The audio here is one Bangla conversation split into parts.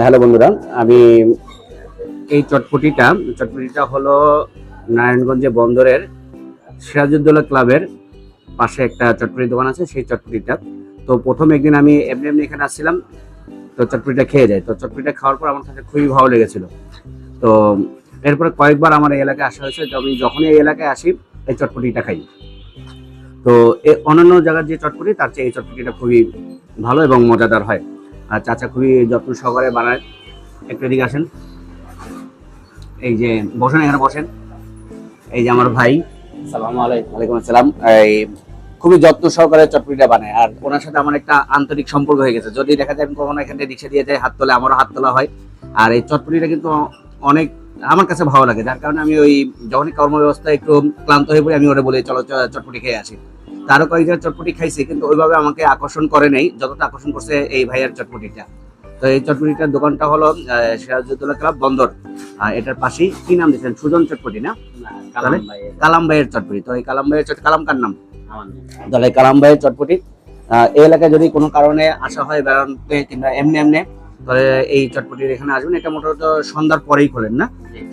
হ্যালো বন্ধুরা, আমি এই চটপটিটা চটপটিটা হলো নারায়ণগঞ্জে বন্দরের সিরাজউদ্দৌলা ক্লাবের পাশে একটা চটপটি দোকান আছে, সেই চটপটিটা। তো প্রথম একদিন আমি এমনি এমনি এখানে আসছিলাম, তো চটপটিটা খেয়ে যাই। তো চটপটিটা খাওয়ার পর আমার কাছে খুবই ভালো লেগেছিল। তো এরপরে কয়েকবার আমার এই এলাকায় আসা হয়েছে, তো আমি যখনই এই এলাকায় আসি, এই চটপটিটা খাই। তো অন্যান্য জায়গার যে চটপটি, তার চেয়ে এই চটপটিটা খুবই ভালো এবং মজাদার হয়। চাচা খুবই যত্ন সহকারে বানায়। একটু এদিকে আসেন। এই যে বসেন এখানে বসেন। এই যে আমার ভাই। সালাম আলাইকুম। আসসালাম। এই খুবই যত্ন সহকারে চটপটিটা বানায়। আর ওনার সাথে আমার একটা আন্তরিক সম্পর্ক হয়ে গেছে। যদি দেখা যায় আমি কখনো এখান থেকে রিক্সা দিয়ে যাই হাত তোলে আমারও হাত তোলা হয়। আর এই চটপটিটা কিন্তু অনেক আমার কাছে ভালো লাগে। যার কারণে আমি ওই যখনই কর্মব্যবস্থা একটু ক্লান্ত হয়ে পড়ি আমি ওরা বলি চলো চটপটি খেয়ে আসি। তারও কয়েক জায়গায় চটপটি খাইছি কিন্তু ওইভাবে আমাকে আকর্ষণ করে নেই যতটা আকর্ষণ করছে এই ভাইয়ের চটপটিটা। তো এই চটপটিটার দোকানটা হলো আহ, ক্লাব বন্দর। আর এটার পাশেই কি নাম দিচ্ছেন সুজন চটপটি না? কালাম ভাই কালাম ভাইয়ের চটপটি। তো এই কালাম ভাইয়ের চট কালাম কার নাম। তাহলে কালাম ভাইয়ের চটপটি আহ, এই এলাকায় যদি কোনো কারণে আসা হয় বেড়াতে কিংবা এমনি এমনি তাহলে এই চটপটির এখানে আসবেন। এটা মোটামুটি সন্ধ্যার পরেই খোলেন না?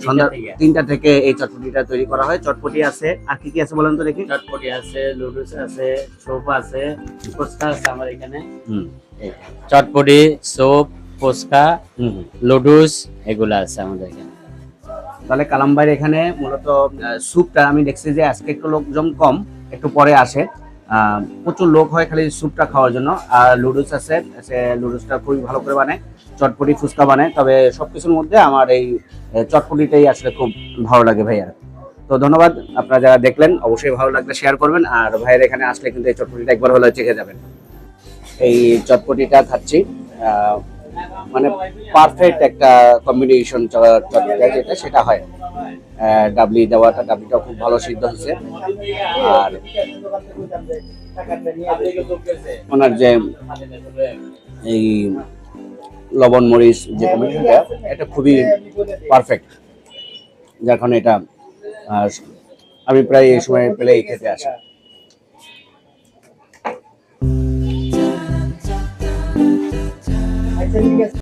সন্ধ্যা তিনটা থেকে। এই চটপটিটা তৈরি করা হয়। চটপটি আছে। আর কি কি আছে বলেন তো দেখি? চটপটি আছে লুডুস আছে সোপ আছে ফুচকা আছে আমার এখানে। হুম। চটপটি সোপ ফুচকা। লুডুস এগুলো আছে আমাদের এখানে। তাহলে কালামবাইয়ের এখানে মূলত স্যুপটা আমি দেখছি যে আজকে একটু লোকজন কম একটু পরে আসে। প্রচুর লোক হয় খালি স্যুপটা খাওয়ার জন্য। আর লুডুস আছে, সে লুডুসটা খুবই ভালো করে বানায়, চটপটি ফুচকা বানায়। তবে সব কিছুর মধ্যে আমার এই চটপটিটাই আসলে খুব ভালো লাগে ভাইয়া। তো ধন্যবাদ, আপনারা যারা দেখলেন, অবশ্যই ভালো লাগলে শেয়ার করবেন। আর ভাইয়ের এখানে আসলে কিন্তু এই চটপটিটা একবার হলে চেখে যাবেন। এই চটপটিটা খাচ্ছি মানে পারফেক্ট একটা কম্বিনেশন চটপটিটা যেটা, সেটা হয়। ডাবলি দেওয়াটা ডাবলিটাও খুব ভালো সিদ্ধ হয়েছে। আর ওনার যে এই লবণ মরিচ যে কম্বিনেশনটা এটা খুবই পারফেক্ট যার কারণে এটা আমি প্রায় এই সময় পেলেই খেতে আসি।